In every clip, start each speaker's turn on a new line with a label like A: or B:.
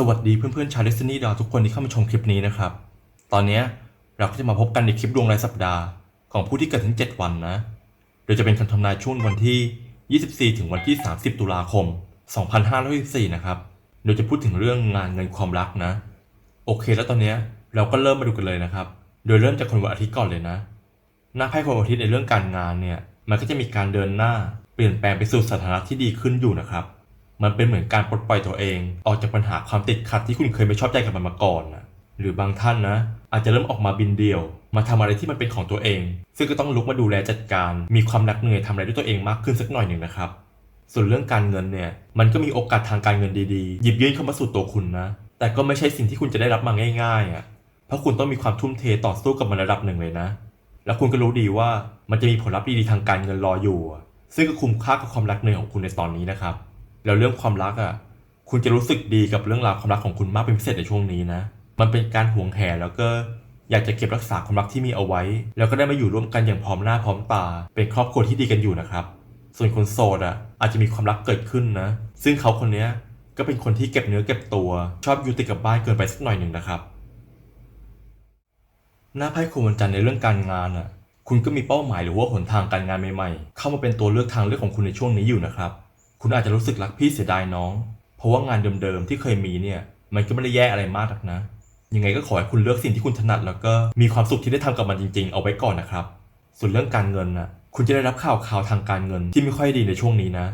A: สวัสดีเพื่อนๆชาวดิสนีย์ดาวทุกคนที่เข้ามาชมคลิปนี้นะครับ ตอนนี้เราก็จะมาพบกันในคลิปดวงรายสัปดาห์ของผู้ที่เกิดถึง 7 วันนะ โดยจะเป็นคำทำนายช่วงวันที่ 24 ถึงวันที่ 30 ตุลาคม 2564นะครับ โดยจะพูดถึงเรื่องงานเงินความรักนะ โอเค แล้วตอนนี้เราก็เริ่มมาดูกันเลยนะครับ โดยเริ่มจากคนวันอาทิตย์ก่อนเลยนะ หน้าไพ่คนวันอาทิตย์ในเรื่องการงานเนี่ย มันก็จะมีการเดินหน้าเปลี่ยนแปลงไปสู่สถานะที่ดีขึ้นอยู่นะครับ มันเป็นเหมือนการปลดปล่อยตัวเอง ออกจากปัญหาความติดขัดที่คุณเคยไม่ชอบใจกับมันมาก่อนนะหรือบางท่านนะ อาจจะเริ่มออกมาบินเดี่ยว มาทำอะไรที่มันเป็นของตัวเอง ซึ่งก็ต้องลุกมาดูแลจัดการ มีความหนักเหนื่อยทำอะไรด้วยตัวเองมากขึ้นสักหน่อยหนึ่งนะครับ ส่วนเรื่องการเงินเนี่ย มันก็มีโอกาสทางการเงินดีๆ หยิบยื่นเข้ามาสู่ตัวคุณนะ แต่ก็ไม่ใช่สิ่งที่คุณจะได้รับมาง่ายๆอะ เพราะคุณต้องมีความทุ่มเทต่อสู้กับมันระดับหนึ่งเลยนะ แล้วคุณก็รู้ดีว่ามันจะมีผลลัพธ์ดีๆทางการเงินรออยู่ ซึ่งก็คุ้มค่ากับความรักเหนื่อยของคุณในตอนนี้นะครับ แล้วเรื่องความรักอะ คุณจะรู้สึกดีกับเรื่องราวความรักของคุณมากเป็นพิเศษในช่วงนี้นะ มันเป็นการห่วงแหนแล้วก็อยากจะเก็บรักษาความรักที่มีเอาไว้ แล้วก็ได้มาอยู่ร่วมกันอย่างพร้อมหน้าพร้อมตา เป็นครอบครัวที่ดีกันอยู่นะครับ ส่วนคนโสดอะอาจจะมีความรักเกิดขึ้นนะ ซึ่งเขาคนเนี้ยก็เป็นคนที่เก็บเนื้อเก็บตัว ชอบอยู่ติดกับบ้านเกินไปสักหน่อยหนึ่งนะครับ หน้าไพ่คุณวันจันทร์ในเรื่องการงานอะ คุณก็มีเป้าหมายหรือว่าหนทางการงานใหม่ๆ เข้ามาเป็นตัวเลือกทางเลือกของคุณในช่วงนี้อยู่นะครับ คุณอาจจะรู้สึกรักพี่เสียดายน้อง เพราะว่างานเดิมๆที่เคยมีเนี่ยมันก็ไม่ได้แย่อะไรมากหรอกนะ ยังไงก็ขอให้คุณเลือกสิ่งที่คุณถนัดแล้วก็มีความสุขที่ได้ทำกับมันจริง ๆ เอาไว้ก่อนนะครับ ส่วนเรื่องการเงินน่ะคุณจะได้รับข่าวข่าวทางการเงินที่ไม่ค่อยดีในช่วงนี้นะ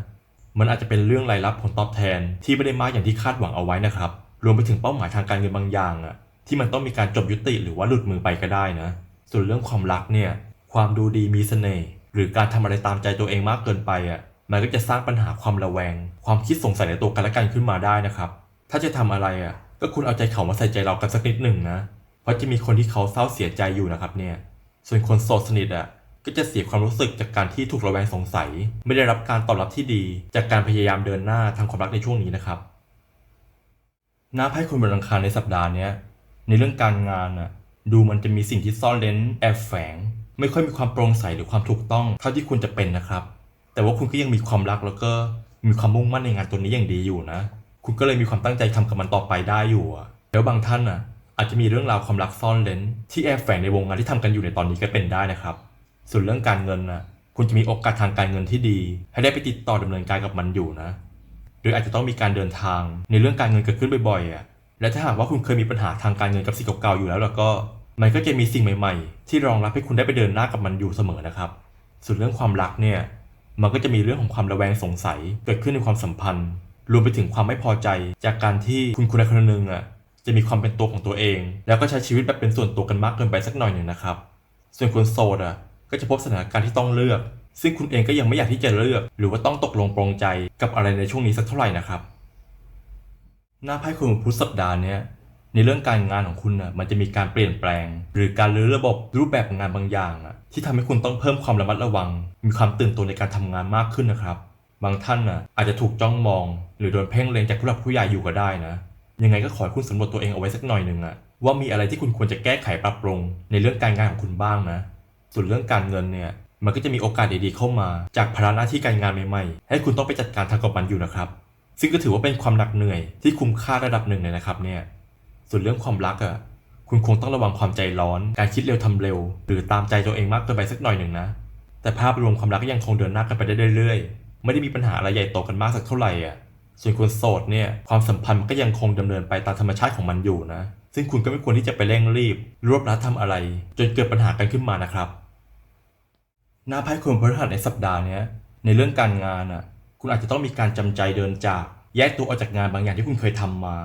A: มันอาจจะเป็นเรื่องรายรับผลตอบแทนที่ไม่ได้มากอย่างที่คาดหวังเอาไว้นะครับ รวมไปถึงเป้าหมายทางการเงินบางอย่างอะที่มันต้องมีการจบยุติหรือว่าหลุดมือไปก็ได้นะ ส่วนเรื่องความรักเนี่ย ความดูดีมีเสน่ห์หรือการทำอะไรตามใจตัวเองมากเกินไปอะ มันก็จะสร้างปัญหาความระแวง ความคิดสงสัยในตัวกันและกันขึ้นมาได้นะครับ ถ้าจะทำอะไรอะ ก็คุณเอาใจเขามาใส่ใจเรากันสักนิดหนึ่งนะ เพราะจะมีคนที่เขาเศร้าเสียใจอยู่นะครับเนี่ย ส่วนคนโสดสนิทอะ ก็จะเสียความรู้สึกจากการที่ถูกระแวงสงสัย ไม่ได้รับการตอบรับที่ดี จากการพยายามเดินหน้าทางความรักในช่วงนี้นะครับ หน้าไพ่คนบนอังคาในสัปดาห์เนี้ยในเรื่องการงานน่ะ ดูมันจะมีสิ่งที่ซ่อนเร้นแอบแฝง ไม่ค่อยมีความโปร่งใสหรือความถูกต้องเท่าที่ควรจะเป็นนะครับ แต่ว่าคุณก็ยังมีความรักแล้วก็มีความมุ่งมั่นในงานตัวนี้อย่างดีอยู่นะ คุณก็เลยมีความตั้งใจทำกับมันต่อไปได้อยู่อะแล้วบางท่านน่ะ อาจจะมีเรื่องราวความรักซ่อนเร้นที่แอบแฝงในวงงานที่ทำกันอยู่ในตอนนี้ก็เป็นได้นะครับ ส่วนเรื่องการเงินน่ะคุณจะมีโอกาสทางการเงินที่ดี ให้ได้ไปติดต่อดำเนินการกับมันอยู่นะ หรืออาจจะต้องมีการเดินทางในเรื่องการเงินเกิดขึ้นบ่อยๆอะและถ้าหากว่าคุณเคยมีปัญหาทางการเงินกับสิ่งเก่าๆอยู่แล้วแล้วก็ มันก็จะมีสิ่งใหม่ ๆ ที่รองรับให้คุณได้ไปเดินหน้ากับมันอยู่เสมอนะครับ ส่วนเรื่องความรักเนี่ย มันก็จะมีเรื่องของความระแวงสงสัยเกิดขึ้นในความสัมพันธ์ รวมไปถึงความไม่พอใจ จากการที่คุณคนใดคนหนึ่งอะจะมีความเป็นตัวของตัวเอง แล้วก็ใช้ชีวิตแบบเป็นส่วนตัวกันมากเกินไปสักหน่อยหนึ่งนะครับ ส่วนคนโสดอะก็จะพบสถานการณ์ที่ต้องเลือก ซึ่งคุณเองก็ยังไม่อยากที่จะเลือก หรือว่าต้องตกลงปรงใจกับอะไรในช่วงนี้สักเท่าไหร่นะครับ หน้าไพ่คุณพุธสัปดาห์เนี้ย ในเรื่องการงานของคุณน่ะมันจะมีการเปลี่ยนแปลง หรือการรื้อระบบรูปแบบของงานบางอย่างอะที่ทำให้คุณต้องเพิ่มความระมัดระวัง มีความตื่นตัวในการทำงานมากขึ้นนะครับ บางท่านน่ะอาจจะถูกจ้องมอง หรือโดนเพ่งเล็งจากผู้หลักผู้ใหญ่อยู่ก็ได้นะยังไงก็ขอให้คุณสำรวจตัวเองเอาไว้สักหน่อยหนึ่งอะว่ามีอะไรที่คุณควรจะแก้ไขปรับปรุง ในเรื่องการงานของคุณบ้างนะ ส่วนเรื่องการเงินเนี่ยมันก็จะมีโอกาสดีๆเข้ามา จากภาระหน้าที่การงานใหม่ๆ ให้คุณต้องไปจัดการทางกับมันอยู่นะครับ ซึ่งก็ถือว่าเป็นความหนักเหนื่อยที่คุ้มค่าระดับหนึ่งเลยนะครับเนี่ย ส่วนเรื่องความรักอะคุณคงต้องระวังความใจร้อน การคิดเร็วทำเร็ว หรือตามใจตัวเองมากเกินไปสักหน่อยหนึ่งนะ แต่ภาพรวมความรักก็ยังคงเดินหน้ากันไปได้เรื่อยๆ ไม่ได้มีปัญหาอะไรใหญ่โตกันมากสักเท่าไหร่อะ ส่วนคนโสดเนี่ยความสัมพันธ์มันก็ยังคงดำเนินไปตามธรรมชาติของมันอยู่นะ ซึ่งคุณก็ไม่ควรที่จะไปเร่งรีบ รวบรัดทำอะไร จนเกิดปัญหากันขึ้นมานะครับ หน้าไพ่คนพฤหัสในสัปดาห์เนี้ยในเรื่องการงานอะ คุณอาจจะต้องมีการจำใจเดินจาก แยกตัวออกจากงานบางอย่างที่คุณเคยทำมา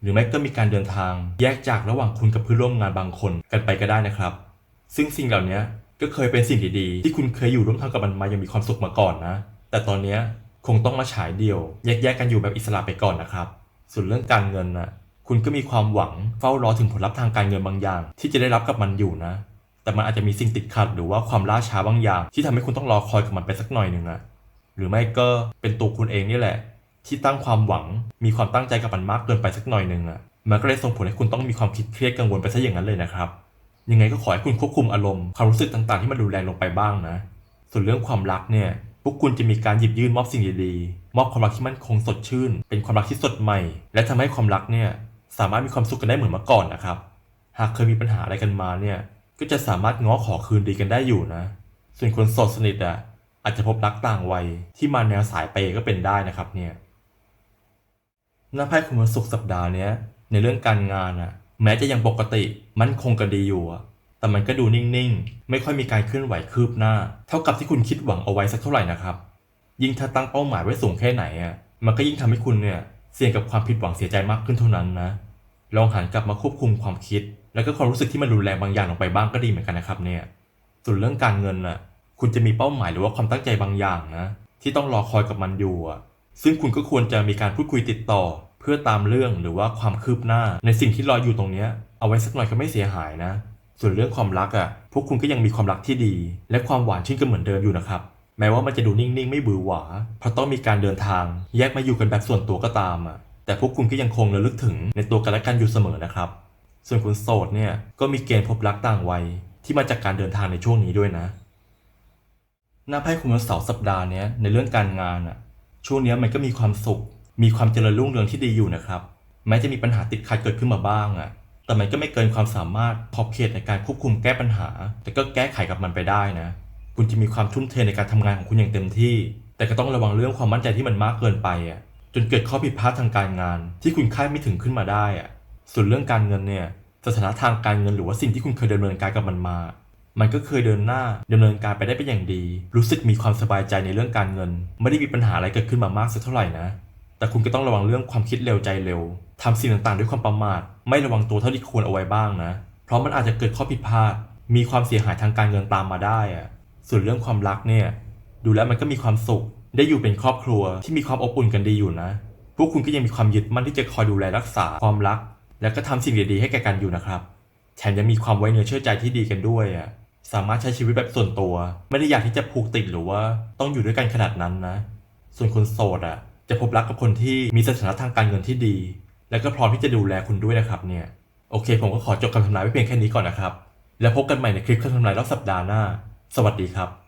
A: หรือไม่ก็มีการเดินทาง แยกจากระหว่างคุณกับเพื่อนร่วมงานบางคนกันไปก็ได้นะครับ ซึ่งสิ่งเหล่านี้ก็เคยเป็นสิ่งดีๆที่คุณเคยอยู่ร่วมทางกับมันมาอยังมีความสุขมาก่อนนะ แต่ตอนนี้คงต้องมาฉายเดี่ยว แยกๆกันอยู่แบบอิสระไปก่อนนะครับ ส่วนเรื่องการเงินน่ะคุณก็มีความหวังเฝ้ารอถึงผลลัพธ์ทางการเงินบางอย่าง ที่จะได้รับกับมันอยู่นะ แต่มันอาจจะมีสิ่งติดขัดหรือว่าความล่าช้าบางอย่าง ที่ทำให้คุณต้องรอคอยกับมันไปสักหน่อยหนึ่งอะหรือไม่ก็เป็นตัวคุณเองนี่แหละ ที่ตั้งความหวัง มีความตั้งใจกับมันมากเกินไปสักหน่อยหนึ่งอะมันก็เลยส่งผลให้คุณต้องมีความคิดเครียดกังวลไปซะอย่างนั้นเลยนะครับ ยังไงก็ขอให้คุณควบคุมอารมณ์ความรู้สึกต่างๆ ที่มันรุนแรงลงไปบ้างนะ ส่วนเรื่องความรักเนี่ยพวกคุณจะมีการหยิบยื่นมอบสิ่งดีๆ มอบความรักที่มั่นคงสดชื่น เป็นความรักที่สดใหม่ และทำให้ความรักเนี่ยสามารถมีความสุขกันได้เหมือนเมื่อก่อนนะครับ หากเคยมีปัญหาอะไรกันมาเนี่ยก็จะสามารถง้อขอคืนดีกันได้อยู่นะ ส่วนคนโสดสนิทอะอาจจะพบรักต่างวัยที่มาแนวสายเปย์ก็เป็นได้นะครับเนี่ย หน้าไพ่คุณวันศุกร์สัปดาห์เนี้ย ในเรื่องการงานอะแม้จะยังปกติมันคงกันดีอยู่อะแต่มันก็ดูนิ่งๆ ไม่ค่อยมีการเคลื่อนไหวคืบหน้า เท่ากับที่คุณคิดหวังเอาไว้สักเท่าไหร่นะครับ ยิ่งถ้าตั้งเป้าหมายไว้สูงแค่ไหนอะมันก็ยิ่งทำให้คุณเนี่ยเสี่ยงกับความผิดหวังเสียใจมากขึ้นเท่านั้นนะ ลองหันกลับมาควบคุมความคิด แล้วก็ความรู้สึกที่มันรุนแรงบางอย่างลงไปบ้างก็ดีเหมือนกันนะครับเนี่ย ส่วนเรื่องการเงินน่ะ คุณจะมีเป้าหมายหรือว่าความตั้งใจบางอย่างนะ ที่ต้องรอคอยกับมันอยู่อะ ซึ่งคุณก็ควรจะมีการพูดคุยติดต่อ เพื่อตามเรื่องหรือว่าความคืบหน้า ในสิ่งที่รออยู่ตรงเนี้ยเอาไว้สักหน่อยก็ไม่เสียหายนะ ส่วนเรื่องความรักอะพวกคุณก็ยังมีความรักที่ดี และความหวานชื่นกันเหมือนเดิมอยู่นะครับ แม้ว่ามันจะดูนิ่งๆ ไม่บือหวา เพราะต้องมีการเดินทาง แยกมาอยู่กันแบบส่วนตัวก็ตามอะแต่พวกคุณก็ยังคงระลึกถึงในตัวกันและกันอยู่เสมอนะครับ ส่วนคุณโสดเนี่ยก็มีเกณฑ์พบรักต่างวัยที่มาจากการเดินทางในช่วงนี้ด้วยนะ หน้าไพ่คุณวันเสาร์สัปดาห์นี้ในเรื่องการงานอะ ช่วงนี้มันก็มีความสุข มีความเจริญรุ่งเรืองที่ดีอยู่นะครับ แม้จะมีปัญหาติดขัดเกิดขึ้นมาบ้างอะแต่มันก็ไม่เกินความสามารถขอบเขตในการควบคุมแก้ปัญหา แต่ก็แก้ไขกับมันไปได้นะ คุณจะมีความทุ่มเทในการทำงานของคุณอย่างเต็มที่ แต่ก็ต้องระวังเรื่องความมั่นใจที่มันมากเกินไปอะจนเกิดข้อผิดพลาดทางการงาน ที่คุณคาดไม่ถึงขึ้นมาได้อะส่วนเรื่องการเงินเนี่ยสถานะทางการเงินหรือว่าสิ่งที่คุณเคยดำเนินการกับมันมา มันก็เคยเดินหน้าดำเนินการไปได้เป็นอย่างดี รู้สึกมีความสบายใจในเรื่องการเงิน ไม่ได้มีปัญหาอะไรเกิดขึ้นมามากสักเท่าไหร่นะ แต่คุณก็ต้องระวังเรื่องความคิดเร็วใจเร็วทำสิ่งต่างๆ ด้วยความประมาท ไม่ระวังตัวเท่าที่ควรเอาไว้บ้างนะ เพราะมันอาจจะเกิดข้อผิดพลาด มีความเสียหายทางการเงินตามมาได้อะส่วนเรื่องความรักเนี่ย ดูแล้วมันก็มีความสุข ได้อยู่เป็นครอบครัวที่มีความอบอุ่นกันดีอยู่นะ พวกคุณก็ยังมีความยึดมั่นที่จะคอยดูแลรักษาความรัก และก็ทำสิ่งดีๆให้แก่กันอยู่นะครับ แถมยังมีความไว้เนื้อเชื่อใจที่ดีกันด้วยอะ สามารถใช้ชีวิตแบบส่วนตัว ไม่ได้อยากที่จะผูกติดหรือว่าต้องอยู่ด้วยกันขนาดนั้นนะ ส่วนคนโสดอะ จะพบรักกับคนที่มีสถานะทางการเงินที่ดี และก็พร้อมที่จะดูแลคุณด้วยนะครับเนี่ย โอเค ผมก็ขอจบคำทำนายไว้เพียงแค่นี้ก่อนนะครับ แล้วพบกันใหม่ในคลิปคำทำนายรอบสัปดาห์หน้า สวัสดีครับ